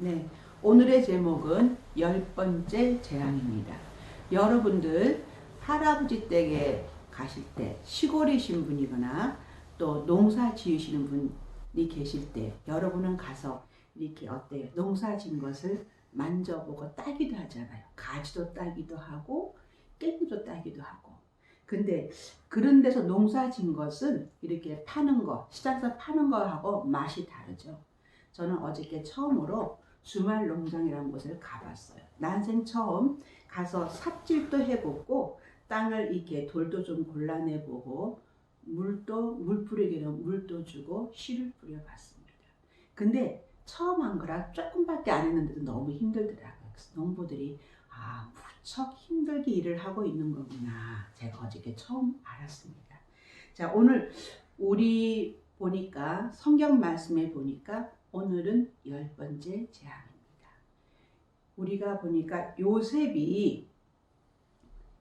네, 오늘의 제목은 열 번째 재앙입니다. 여러분들 할아버지 댁에 가실 때 시골이신 분이거나 또 농사 지으시는 분이 계실 때 여러분은 가서 이렇게 어때요? 농사 지은 것을 만져보고 따기도 하잖아요. 가지도 따기도 하고 깻잎도 따기도 하고. 근데 그런 데서 농사 지은 것은 이렇게 파는 거, 시장에서 파는 거하고 맛이 다르죠. 저는 어저께 처음으로 주말 농장이라는 곳을 가봤어요. 난생 처음 가서 삽질도 해보고 땅을 이렇게 돌도 좀 골라내보고 물도 물 뿌리기는 물도 주고 씨를 뿌려봤습니다. 근데 처음 한 거라 조금밖에 안 했는데도 너무 힘들더라고요. 농부들이 아 무척 힘들게 일을 하고 있는 거구나. 제가 어저께 처음 알았습니다. 자 오늘 우리 보니까 성경 말씀에 보니까 오늘은 열 번째 재앙입니다. 우리가 보니까 요셉이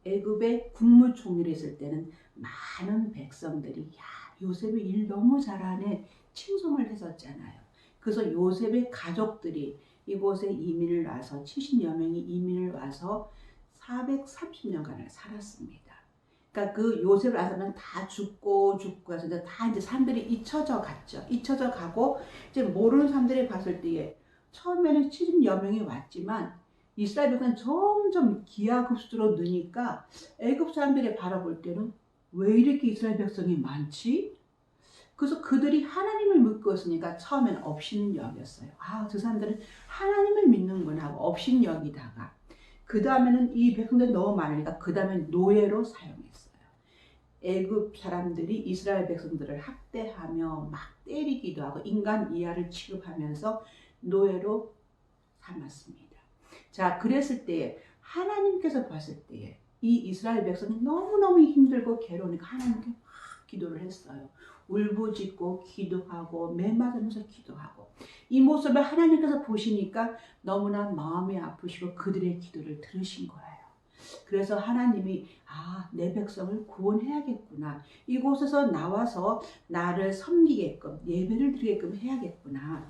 애굽의 국무총리를 했을 때는 많은 백성들이 야 요셉이 일 너무 잘하네 칭송을 했었잖아요. 그래서 요셉의 가족들이 이곳에 이민을 와서 70여 명이 이민을 와서 430년간을 살았습니다. 그러니까 그 요셉을 와서는 다 죽고 죽고 해서 이제 다 이제 사람들이 잊혀져 갔죠. 잊혀져 가고 이제 모르는 사람들이 봤을 때에 처음에는 70여 명이 왔지만 이스라엘 백성은 점점 기하급수로 느니까 애굽 사람들이 바라볼 때는 왜 이렇게 이스라엘 백성이 많지? 그래서 그들이 하나님을 믿고 있으니까 처음에는 업신은 여겼어요. 아, 저 사람들은 하나님을 믿는구나 하고 업신 여기다가 그 다음에는 이 백성들이 너무 많으니까 그 다음에 노예로 사용했어요. 애굽 사람들이 이스라엘 백성들을 학대하며 막 때리기도 하고 인간 이하를 취급하면서 노예로 삼았습니다. 자, 그랬을 때에 하나님께서 봤을 때에 이 이스라엘 백성이 너무너무 힘들고 괴로우니까 하나님께 막 기도를 했어요. 울부짖고 기도하고 매맞으면서 기도하고 이 모습을 하나님께서 보시니까 너무나 마음이 아프시고 그들의 기도를 들으신 거예요. 그래서 하나님이 아, 내 백성을 구원해야겠구나. 이곳에서 나와서 나를 섬기게끔 예배를 드리게끔 해야겠구나.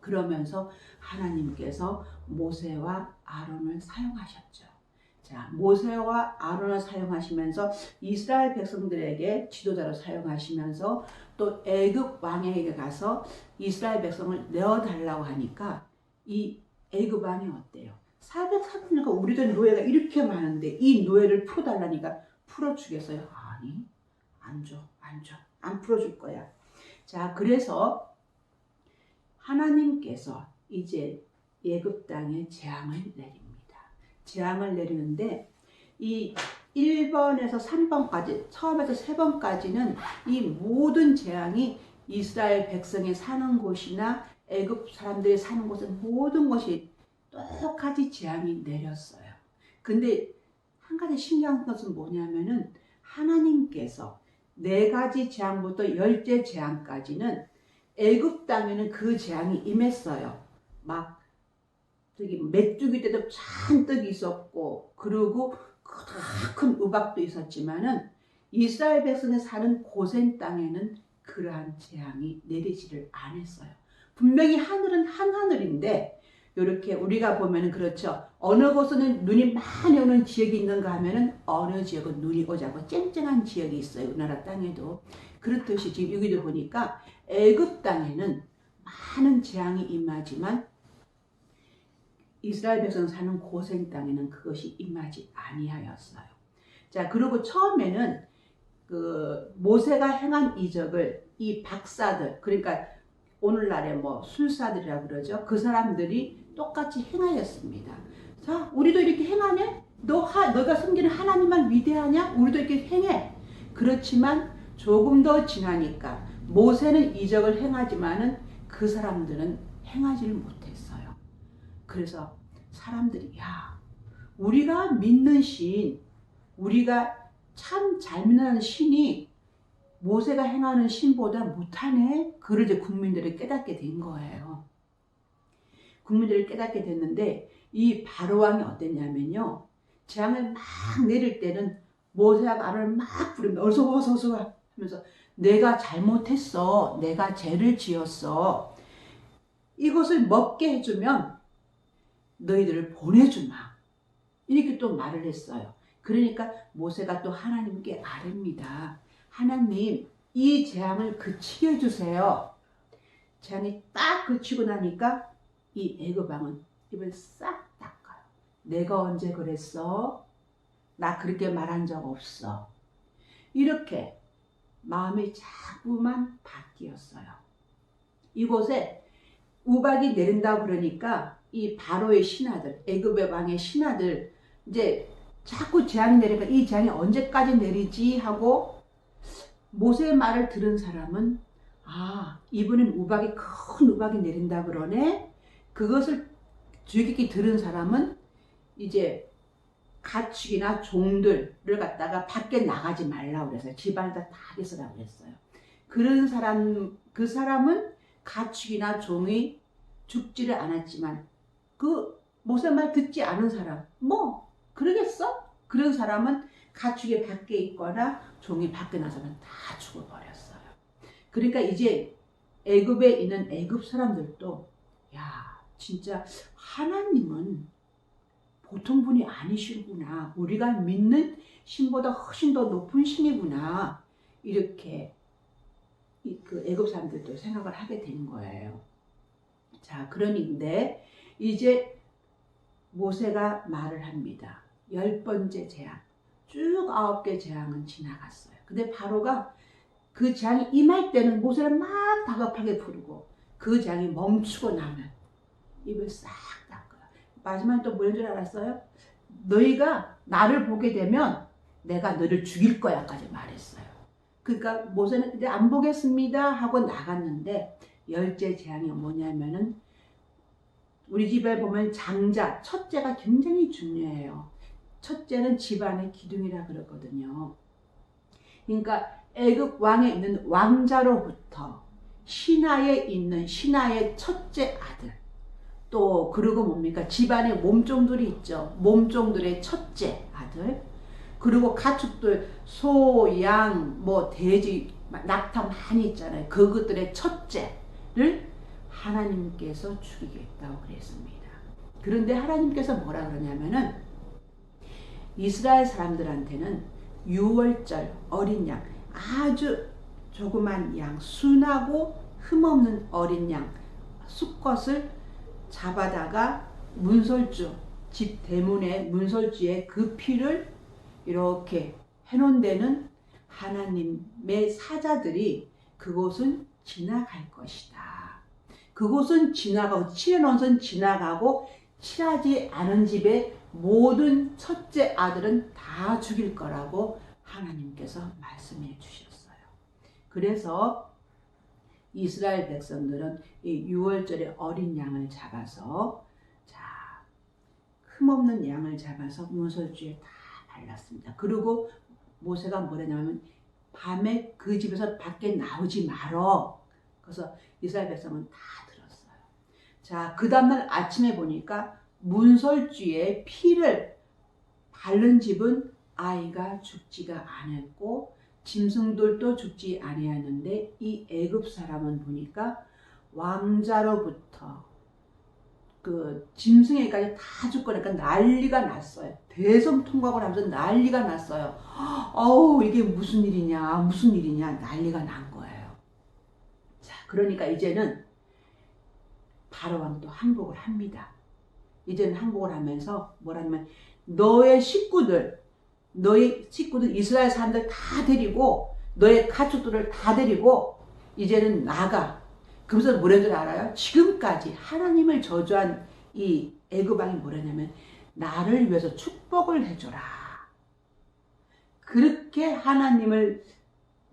그러면서 하나님께서 모세와 아론을 사용하셨죠. 자, 모세와 아론을 사용하시면서 이스라엘 백성들에게 지도자로 사용하시면서 또 애굽 왕에게 가서 이스라엘 백성을 내어 달라고 하니까 이 애굽 왕이 어때요? 430년간 우리들 노예가 이렇게 많은데 이 노예를 풀어 달라니까 풀어 주겠어요? 아니. 안 줘. 안 줘. 안 풀어 줄 거야. 자, 그래서 하나님께서 이제 예굽 땅에 재앙을 내립니다. 재앙을 내리는데 이 1번에서 3번까지 처음에서 3번까지는 이 모든 재앙이 이스라엘 백성이 사는 곳이나 애굽 사람들이 사는 곳은 모든 것이 똑같이 재앙이 내렸어요. 근데 한 가지 신기한 것은 뭐냐면은 하나님께서 네 가지 재앙부터 열째 재앙까지는 애굽 땅에는 그 재앙이 임했어요. 막 저기 메뚜기 때도 잔뜩 있었고 그리고 큰 우박도 있었지만은 이스라엘 백성이 사는 고센 땅에는 그러한 재앙이 내리지를 않았어요. 분명히 하늘은 한 하늘인데 이렇게 우리가 보면은 그렇죠. 어느 곳에는 눈이 많이 오는 지역이 있는가 하면은 어느 지역은 눈이 오지 않고 쨍쨍한 지역이 있어요. 우리나라 땅에도 그렇듯이 지금 여기도 보니까 애굽 땅에는 많은 재앙이 임하지만 이스라엘 백성 사는 고센 땅에는 그것이 임하지 아니하였어요. 자, 그리고 처음에는 그 모세가 행한 이적을 이 박사들 그러니까 오늘날의 뭐 술사들이라 그러죠. 그 사람들이 똑같이 행하였습니다. 자, 우리도 이렇게 행하네? 너 하, 너가 섬기는 하나님만 위대하냐? 우리도 이렇게 행해. 그렇지만 조금 더 지나니까 모세는 이적을 행하지만은 그 사람들은 행하지를 못했어요. 그래서 사람들이 야 우리가 믿는 신 우리가 참 잘 믿는 신이 모세가 행하는 신보다 못하네. 그를 이제 국민들이 깨닫게 된 거예요. 국민들이 깨닫게 됐는데 이 바로 왕이 어땠냐면요. 재앙을 막 내릴 때는 모세가 아론을 막 부르면 어서 어서 어서 하면서 내가 잘못했어. 내가 죄를 지었어. 이것을 먹게 해주면 너희들을 보내주마. 이렇게 또 말을 했어요. 그러니까 모세가 또 하나님께 아뢰입니다. 하나님, 이 재앙을 그치게 해주세요. 재앙이 딱 그치고 나니까 이 애굽왕은 입을 싹 닦아요. 내가 언제 그랬어? 나 그렇게 말한 적 없어. 이렇게 마음이 자꾸만 바뀌었어요. 이곳에 우박이 내린다 그러니까 이 바로의 신하들, 애굽의 왕의 신하들 이제 자꾸 재앙이 내리니까 이 재앙이 언제까지 내리지 하고 모세의 말을 들은 사람은 아 이분은 우박이 큰 우박이 내린다 그러네. 그것을 주의 깊게 들은 사람은 이제 가축이나 종들을 갖다가 밖에 나가지 말라고 그랬어요. 집안에다 다 있으라고 그랬어요. 그런 사람, 그 사람은 가축이나 종이 죽지를 않았지만 그 모세 말 듣지 않은 사람, 뭐 그러겠어? 그런 사람은 가축이 밖에 있거나 종이 밖에 나서는 다 죽어버렸어요. 그러니까 이제 애굽에 있는 애굽 사람들도 야 진짜 하나님은 보통 분이 아니시구나. 우리가 믿는 신보다 훨씬 더 높은 신이구나. 이렇게 이- 그 애굽 사람들도 생각을 하게 된 거예요. 자, 그러는데 이제 모세가 말을 합니다. 열 번째 재앙. 쭉 아홉 개 재앙은 지나갔어요. 근데 바로가 그 재앙이 임할 때는 모세를 막 다급하게 부르고 그 재앙이 멈추고 나면 입을 싹 닦아요. 마지막에 또 뭐인 줄 알았어요? 너희가 나를 보게 되면 내가 너를 죽일 거야까지 말했어요. 그러니까 모세는 이제 안 보겠습니다 하고 나갔는데 열째 재앙이 뭐냐면은 우리 집에 보면 장자 첫째가 굉장히 중요해요. 첫째는 집안의 기둥이라 그러거든요. 그러니까 애굽 왕에 있는 왕자로부터 신하에 있는 신하의 첫째 아들 또 그리고 뭡니까 집안에 몸종들이 있죠. 몸종들의 첫째 아들 그리고 가축들 소, 양, 뭐 돼지, 낙타 많이 있잖아요. 그것들의 첫째를 하나님께서 죽이겠다고 그랬습니다. 그런데 하나님께서 뭐라 그러냐면은 이스라엘 사람들한테는 유월절 어린 양 아주 조그만 양 순하고 흠없는 어린 양 수컷을 잡아다가 문설주 집 대문에 문설주에 그 피를 이렇게 해놓은 데는 하나님의 사자들이 그곳은 지나갈 것이다. 그곳은 지나가고 칠해놓은 선 지나가고 칠하지 않은 집에 모든 첫째 아들은 다 죽일 거라고 하나님께서 말씀해 주셨어요. 그래서 이스라엘 백성들은 이 6월절에 어린 양을 잡아서 자 흠없는 양을 잡아서 문설주에 다 발랐습니다. 그리고 모세가 뭐라냐면 밤에 그 집에서 밖에 나오지 말어. 그래서 이스라엘 백성은 다 들었어요. 자, 그 다음날 아침에 보니까 문설주에 피를 바른 집은 아이가 죽지가 않았고 짐승들도 죽지 아니하는데 이 애굽 사람은 보니까 왕자로부터 그 짐승에까지 다 죽고 그러니까 난리가 났어요. 대성 통곡을 하면서 난리가 났어요. 어우 이게 무슨 일이냐 무슨 일이냐 난리가 난 그러니까 이제는 바로 왕도 항복을 합니다. 이제는 항복을 하면서 뭐라냐면 너의 식구들 너의 식구들 이스라엘 사람들 다 데리고 너의 가축들을 다 데리고 이제는 나가. 그러면서 뭐라는 줄 알아요? 지금까지 하나님을 저주한 이 애굽왕이 뭐라냐면 나를 위해서 축복을 해줘라. 그렇게 하나님을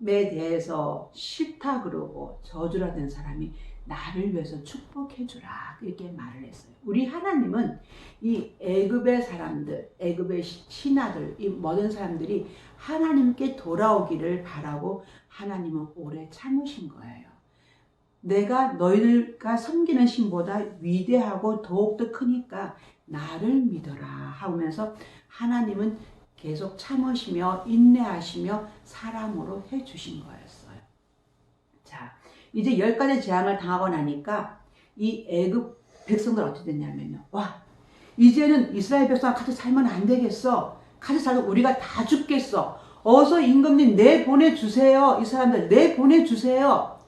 에 대해서 싫다 그러고 저주라 된 사람이 나를 위해서 축복해주라 이렇게 말을 했어요. 우리 하나님은 이 애굽의 사람들, 애굽의 신하들, 이 모든 사람들이 하나님께 돌아오기를 바라고 하나님은 오래 참으신 거예요. 내가 너희들과 섬기는 신보다 위대하고 더욱더 크니까 나를 믿어라 하면서 하나님은 계속 참으시며 인내하시며 사람으로 해주신 거였어요. 자, 이제 열 가지 재앙을 당하고 나니까 이 애굽 백성들 어떻게 됐냐면요. 와 이제는 이스라엘 백성 같이 살면 안 되겠어. 같이 살면 우리가 다 죽겠어. 어서 임금님 내 보내주세요. 이 사람들 내 보내주세요.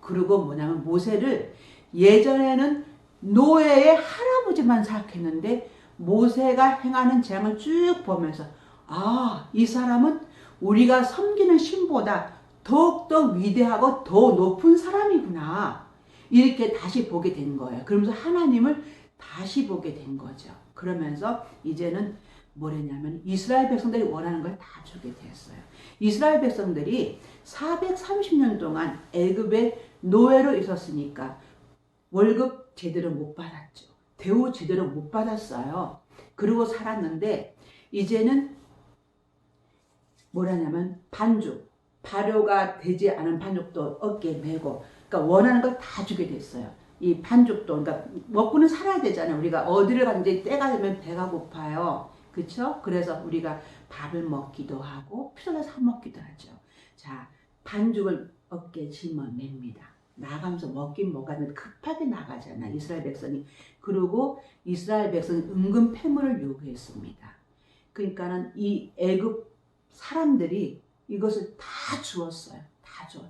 그리고 뭐냐면 모세를 예전에는 노예의 할아버지만 생각했는데 모세가 행하는 재앙을 쭉 보면서 아, 이 사람은 우리가 섬기는 신보다 더욱더 위대하고 더 높은 사람이구나. 이렇게 다시 보게 된 거예요. 그러면서 하나님을 다시 보게 된 거죠. 그러면서 이제는 뭐랬냐면 이스라엘 백성들이 원하는 걸 다 주게 되었어요. 이스라엘 백성들이 430년 동안 애굽의 노예로 있었으니까 월급 제대로 못 받았죠. 대우 제대로 못 받았어요. 그러고 살았는데 이제는 뭐라냐면 반죽, 발효가 되지 않은 반죽도 어깨에 메고 그러니까 원하는 걸 다 주게 됐어요. 이 반죽도 그러니까 먹고는 살아야 되잖아요. 우리가 어디를 가는지 때가 되면 배가 고파요. 그렇죠? 그래서 우리가 밥을 먹기도 하고 필요해서 사 먹기도 하죠. 자, 반죽을 어깨에 짊어 맵니다. 나가면서 먹긴 먹었는데 급하게 나가잖아 이스라엘 백성이. 그리고 이스라엘 백성이 은근 패물을 요구했습니다. 그러니까는 이 애굽 사람들이 이것을 다 주었어요. 다 줘.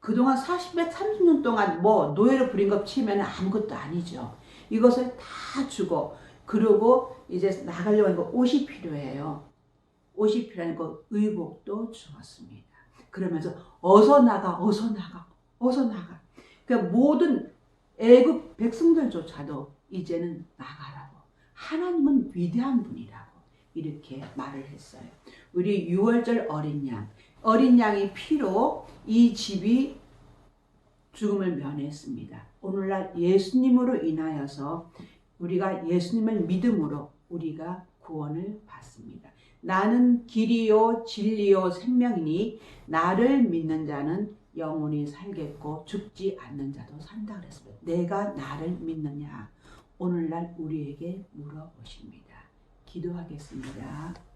그동안 40몇 30년 동안 뭐 노예로 부린 것 치면 아무것도 아니죠. 이것을 다 주고 그리고 이제 나가려고 하니까 옷이 필요해요. 옷이 필요하니까 의복도 주었습니다. 그러면서 어서 나가, 어서 나가, 어서 나가. 그러니까 모든 애굽 백성들조차도 이제는 나가라고. 하나님은 위대한 분이라고 이렇게 말을 했어요. 우리 6월절 어린 양, 어린 양이 피로 이 집이 죽음을 면했습니다. 오늘날 예수님으로 인하여서 우리가 예수님을 믿음으로 우리가 구원을 받습니다. 나는 길이요 진리요 생명이니 나를 믿는 자는 영원히 살겠고 죽지 않는 자도 산다 그랬습니다. 내가 나를 믿느냐? 오늘날 우리에게 물어보십니다. 기도하겠습니다.